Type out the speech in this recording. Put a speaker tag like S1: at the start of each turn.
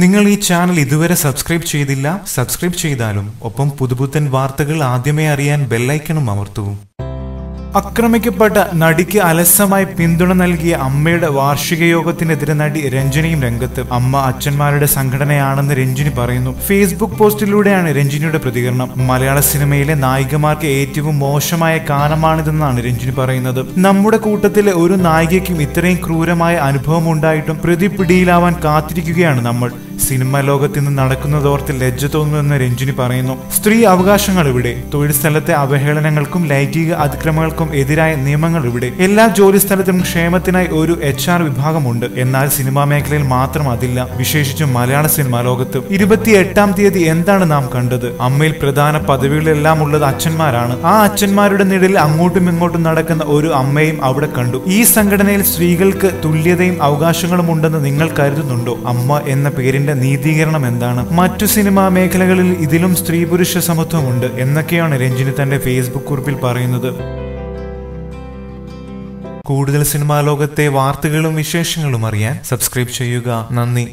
S1: നിങ്ങൾ ഈ ചാനൽ ഇതുവരെ സബ്സ്ക്രൈബ് ചെയ്തില്ല സബ്സ്ക്രൈബ് ചെയ്താലും ഒപ്പം പുതുപുത്തൻ വാർത്തകൾ ആദ്യമേ അറിയാൻ ബെല്ലൈക്കണും അമർത്തൂ. ആക്രമിക്കപ്പെട്ട നടിക്ക് അലസമായി പിന്തുണ നൽകിയ അമ്മയുടെ വാർഷിക യോഗത്തിനെതിരെ നടി രഞ്ജനിയും രംഗത്ത്. അമ്മ അച്ഛന്മാരുടെ സംഘടനയാണെന്ന് രഞ്ജിനി പറയുന്നു. ഫേസ്ബുക്ക് പോസ്റ്റിലൂടെയാണ് രഞ്ജിനിയുടെ പ്രതികരണം. മലയാള സിനിമയിലെ നായികമാർക്ക് ഏറ്റവും മോശമായ കാലമാണിതെന്നാണ് രഞ്ജിനി പറയുന്നത്. നമ്മുടെ കൂട്ടത്തിലെ ഒരു നായികയ്ക്കും ഇത്രയും ക്രൂരമായ അനുഭവം ഉണ്ടായിട്ടും പ്രതി പിടിയിലാവാൻ കാത്തിരിക്കുകയാണ് നമ്മൾ. സിനിമ ലോകത്ത് നിന്ന് നടക്കുന്നതോർത്ത് ലജ്ജ തോന്നുമെന്ന് രഞ്ജിനി പറയുന്നു. സ്ത്രീ അവകാശങ്ങൾ ഇവിടെ തൊഴിൽ സ്ഥലത്തെ അവഹേളനങ്ങൾക്കും ലൈംഗിക അതിക്രമങ്ങൾക്കും എതിരായ നിയമങ്ങൾ ഇവിടെ. എല്ലാ ജോലി സ്ഥലത്തിനും ക്ഷേമത്തിനായി ഒരു എച്ച് ആർ വിഭാഗമുണ്ട്. എന്നാൽ സിനിമാ മേഖലയിൽ മാത്രം അതില്ല. വിശേഷിച്ചും മലയാള സിനിമാ ലോകത്ത് ഇരുപത്തി എട്ടാം തീയതി എന്താണ് നാം കണ്ടത്? അമ്മയിൽ പ്രധാന പദവികളെല്ലാം ഉള്ളത് അച്ഛന്മാരാണ്. ആ അച്ഛന്മാരുടെ നിഴലിൽ അങ്ങോട്ടും ഇങ്ങോട്ടും നടക്കുന്ന ഒരു അമ്മയും അവിടെ കണ്ടു. ഈ സംഘടനയിൽ സ്ത്രീകൾക്ക് തുല്യതയും അവകാശങ്ങളും ഉണ്ടെന്ന് നിങ്ങൾ കരുതുന്നുണ്ടോ? അമ്മ എന്ന പേരിന്റെ നീതീകരണം എന്താണ്? മറ്റു സിനിമാ മേഖലകളിൽ ഇതിലും സ്ത്രീ പുരുഷ സമത്വമുണ്ട് എന്നൊക്കെയാണ് രഞ്ജിനി തന്റെ ഫേസ്ബുക്ക് കുറിപ്പിൽ പറയുന്നത്. കൂടുതൽ സിനിമാ ലോകത്തെ വാർത്തകളും വിശേഷങ്ങളും അറിയാൻ സബ്സ്ക്രൈബ് ചെയ്യുക. നന്ദി.